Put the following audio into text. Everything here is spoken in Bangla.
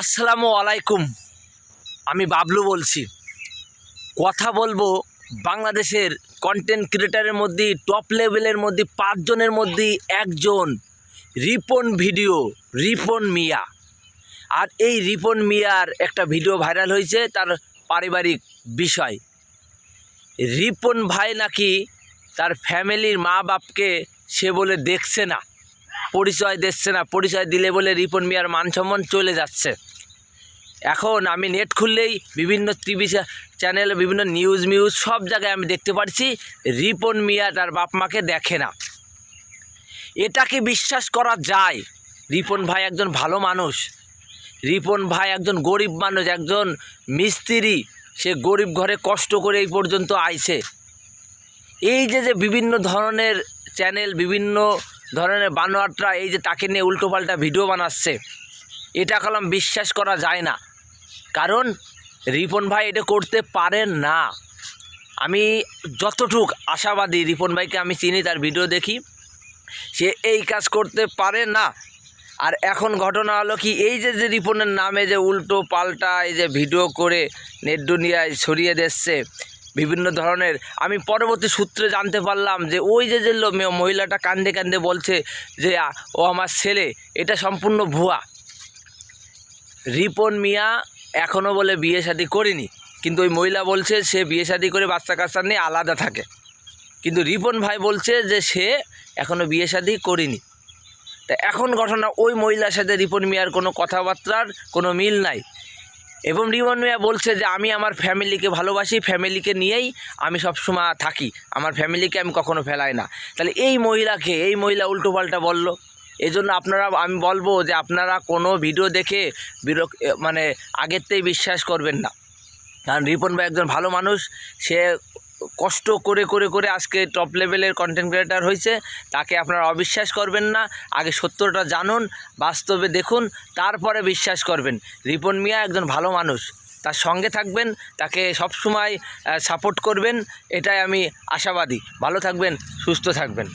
আসসালামু আলাইকুম। আমি বাবলু বলছি। কথা বলব বাংলাদেশের কন্টেন্ট ক্রিয়েটারের মধ্যে টপ লেভেলের মধ্যে, পাঁচজনের মধ্যে একজন। রিপন ভিডিও, রিপন মিয়া। আর এই রিপন মিয়ার একটা ভিডিও ভাইরাল হয়েছে, তার পারিবারিক বিষয়। রিপন ভাই নাকি তার ফ্যামিলির মা বাপকে সে বলে দেখছে না। পরিচয় দিচ্ছে না, পরিচয় দিলে বলে রিপন মিয়ার মান সম্মান চলে যাচ্ছে। এখন আমি নেট খুললেই বিভিন্ন টিভি চ্যানেলে বিভিন্ন নিউজ মিউজ সব জায়গায় আমি দেখতে পাচ্ছি রিপন মিয়া তার বাপ মাকে দেখে না। এটাকে বিশ্বাস করা যায়। রিপন ভাই একজন ভালো মানুষ। রিপন ভাই একজন গরিব মানুষ, একজন মিস্ত্রি। সে গরিব ঘরে কষ্ট করে এই পর্যন্ত আইছে। এই যে যে বিভিন্ন ধরনের চ্যানেল বিভিন্ন ধরনের বানোয়াটরা এই যে তাকে নিয়ে উল্টোপাল্টা ভিডিও বানাচ্ছে, এটা কলম বিশ্বাস করা যায় না। কারণ রিপন ভাই এটা করতে পারেন না। আমি যতটুক আশাবাদী রিপন ভাইকে আমি চিনি, তার ভিডিও দেখি, সে এই কাজ করতে পারে না। আর এখন ঘটনা হলো কি, এই যে যে রিপনের নামে যে উল্টো পাল্টা এই যে ভিডিও করে নেট দুনিয়ায় ছড়িয়ে দিচ্ছে বিভিন্ন ধরনের, আমি পরবর্তী সূত্রে জানতে পারলাম যে ওই যে যে মহিলাটা কান্দে কান্দে বলছে যে ও আমার ছেলে, এটা সম্পূর্ণ ভুয়া। রিপন মিয়া এখনও বলে বিয়ে শাদি করিনি, কিন্তু ওই মহিলা বলছে সে বিয়ে শাদি করে বাচ্চা কাচ্চা নিয়ে আলাদা থাকে। কিন্তু রিপন ভাই বলছে যে সে এখনও বিয়ে শাদি করিনি। তা এখন ঘটনা, ওই মহিলার সাথে রিপন মিয়ার কোনো কথাবার্তার কোনো মিল নাই। এবং রিমন মিয়া বলছে যে, আমি আমার ফ্যামিলিকে ভালোবাসি, ফ্যামিলিকে নিয়েই আমি সবসময় থাকি। আমার ফ্যামিলিকে আমি কখনো ফেলাই না। তাহলে এই মহিলাকে, এই মহিলা উল্টোপাল্টা বলল। এই জন্য আপনারা, আমি বলব যে, আপনারা কোনো ভিডিও দেখে বিরক মানে আগেরতেই বিশ্বাস করবেন না। কারণ রিপন ভাই একজন ভালো মানুষ, সে কষ্ট করে করে করে আজকে টপ লেভেলের কন্টেন্ট ক্রিয়েটার হয়েছে তাকে আপনারা অবিশ্বাস করবেন না, আগে সত্যটা জানুন, বাস্তবে দেখুন, তারপরে বিশ্বাস করবেন। রিপন মিয়া একজন ভালো মানুষ, তার সঙ্গে থাকবেন, তাকে সবসময় সাপোর্ট করবেন, এটাই আমি আশাবাদী। ভালো থাকবেন, সুস্থ থাকবেন।